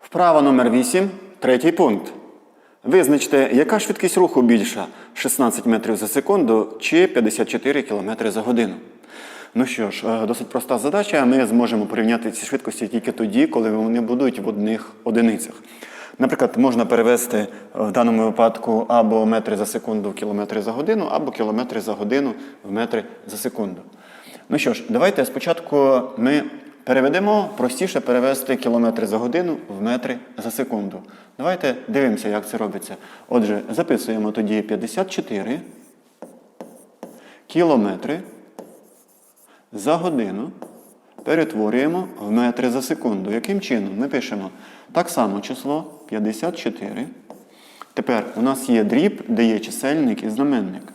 Вправа номер 8, третій пункт. Визначте, яка швидкість руху більша 16 метрів за секунду чи 54 км за годину. Ну що ж, е, досить проста задача. Ми зможемо порівняти ці швидкості тільки тоді, коли вони будуть в одних одиницях. Наприклад, можна перевести е, в даному випадку або метри за секунду в кілометри за годину, або кілометри за годину в метри за секунду. Ну що ж, давайте спочатку ми переведемо, простіше перевести кілометри за годину в метри за секунду. Давайте дивимося, як це робиться. Отже, записуємо тоді 54 кілометри за годину перетворюємо в метри за секунду. Яким чином? Ми пишемо так само число 54. Тепер у нас є дріб, де є чисельник і знаменник.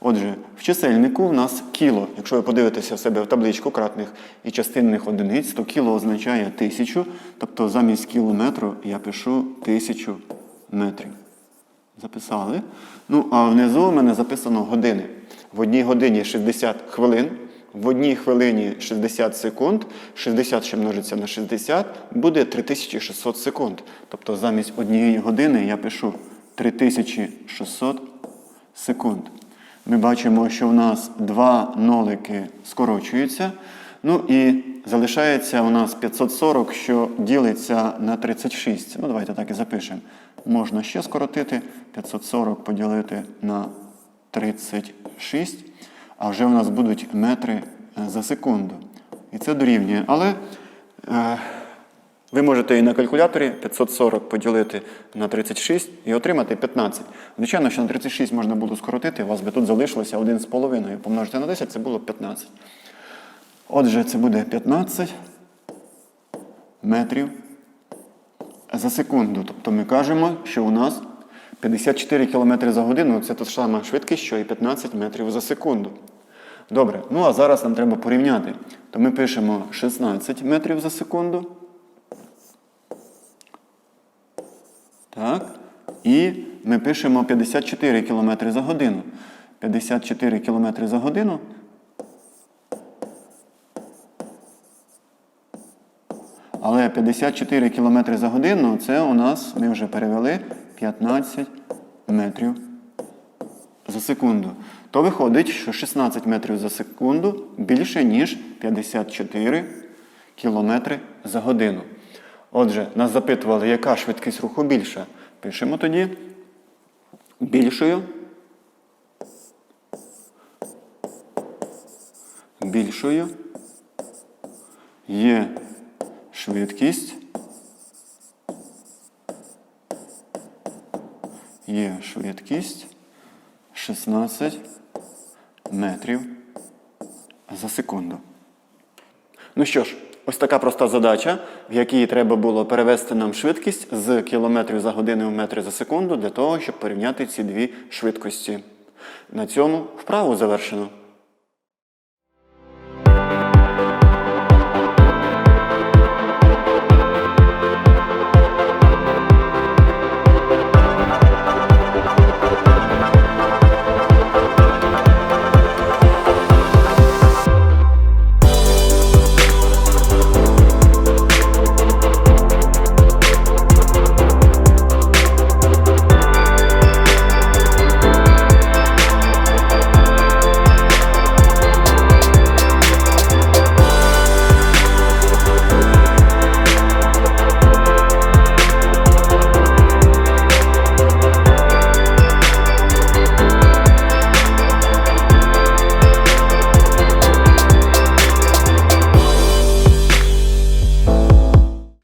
Отже, в чисельнику в нас кіло. Якщо ви подивитеся в себе в табличку кратних і частинних одиниць, то кіло означає тисячу, тобто замість кілометру я пишу тисячу метрів. Записали. Ну, а внизу у мене записано години. В одній годині 60 хвилин, в одній хвилині 60 секунд, 60 ще множиться на 60, буде 3600 секунд. Тобто замість однієї години я пишу 3600 секунд. Ми бачимо, що у нас два нолики скорочуються. Ну і залишається у нас 540, що ділиться на 36. Ну, давайте так і запишемо. Можна ще скоротити. 540 поділити на 36, а вже у нас будуть метри е, за секунду. І це дорівнює. Але е, ви можете і на калькуляторі 540 поділити на 36 і отримати 15. Звичайно, що на 36 можна було скоротити, у вас би тут залишилося 1,5. Помножити на 10, це було 15. Отже, це буде 15 метрів за секунду. Тобто ми кажемо, що у нас 54 км за годину це та сама швидкість, що і 15 метрів за секунду. Добре, ну а зараз нам треба порівняти. То ми пишемо 16 метрів за секунду. Так. І ми пишемо 54 км за годину. 54 км за годину. Але 54 км за годину це у нас, ми вже перевели 15 метрів за секунду. То виходить, що 16 метрів за секунду більше, ніж 54 кілометри за годину. Отже, нас запитували, яка швидкість руху більша. Пишемо тоді більшою. Більшою є швидкість. Є швидкість 16 метрів за секунду. Ну що ж, ось така проста задача, в якій треба було перевести нам швидкість з кілометрів за годину в метри за секунду для того, щоб порівняти ці дві швидкості. На цьому вправу завершено.